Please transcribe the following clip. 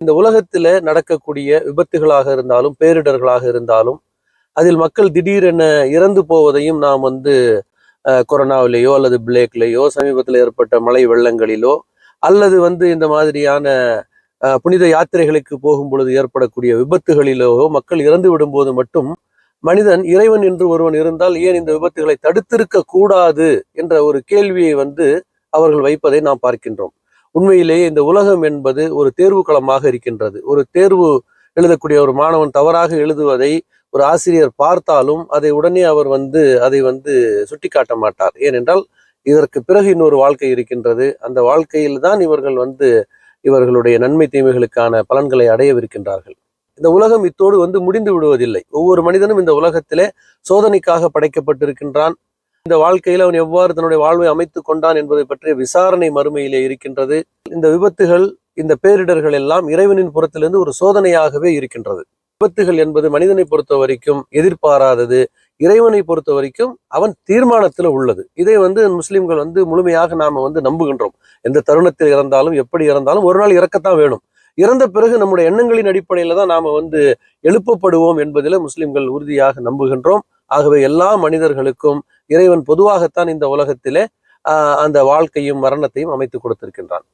இந்த உலகத்துல நடக்கக்கூடிய விபத்துகளாக இருந்தாலும் பேரிடர்களாக இருந்தாலும் அதில் மக்கள் திடீரென இறந்து போவதையும் நாம் வந்து கொரோனாவிலேயோ அல்லது பிளேக்லேயோ சமீபத்தில் ஏற்பட்ட மழை வெள்ளங்களிலோ அல்லது வந்து இந்த மாதிரியான புனித யாத்திரைகளுக்கு போகும் பொழுது ஏற்படக்கூடிய விபத்துகளிலோ மக்கள் இறந்து விடும்போது மட்டும் மனிதன் இறைவன் என்று ஒருவன் இருந்தால் ஏன் இந்த விபத்துகளை தடுத்திருக்க கூடாது என்ற ஒரு கேள்வியை வந்து அவர்கள் வைப்பதை நாம் பார்க்கின்றோம். உண்மையிலேயே இந்த உலகம் என்பது ஒரு தேர்வு களமாக இருக்கின்றது. ஒரு தேர்வு எழுதக்கூடிய ஒரு மாணவன் தவறாக எழுதுவதை ஒரு ஆசிரியர் பார்த்தாலும் அதை உடனே அவர் வந்து அதை வந்து சுட்டிக்காட்ட மாட்டார். ஏனென்றால் இதற்கு பிறகு இன்னொரு வாழ்க்கை இருக்கின்றது. அந்த வாழ்க்கையில் தான் இவர்கள் வந்து இவர்களுடைய நன்மை தீமைகளுக்கான பலன்களை அடையவிருக்கின்றார்கள். இந்த உலகம் இத்தோடு வந்து முடிந்து விடுவதில்லை. ஒவ்வொரு மனிதனும் இந்த உலகத்திலே சோதனைக்காக படைக்கப்பட்டிருக்கின்றான். இந்த வாழ்க்கையில் அவன் எவ்வாறு தன்னுடைய வாழ்வை அமைத்து கொண்டான் என்பதை பற்றிய விசாரணை மறுமையிலே இருக்கின்றது. இந்த விபத்துகள் இந்த பேரிடர்கள் எல்லாம் இறைவனின் புறத்திலிருந்து ஒரு சோதனையாகவே இருக்கின்றது. விபத்துகள் என்பது மனிதனை பொறுத்த வரைக்கும் எதிர்பாராதது. இறைவனை பொறுத்த வரைக்கும் அவன் தீர்மானத்தில் உள்ளது. இதை வந்து முஸ்லிம்கள் வந்து முழுமையாக நாம வந்து நம்புகின்றோம். எந்த தருணத்தில் இறந்தாலும் எப்படி இறந்தாலும் ஒரு நாள் இறக்கத்தான் வேணும். இறந்த பிறகு நம்முடைய எண்ணங்களின் அடிப்படையில் தான் நாம வந்து எழுப்பப்படுவோம் என்பதில் முஸ்லிம்கள் உறுதியாக நம்புகின்றோம். ஆகவே எல்லா மனிதர்களுக்கும் இறைவன் பொதுவாகத்தான் இந்த உலகத்திலே ஆஹ் அந்த வாழ்க்கையும் மரணத்தையும் அமைத்து கொடுத்திருக்கின்றான்.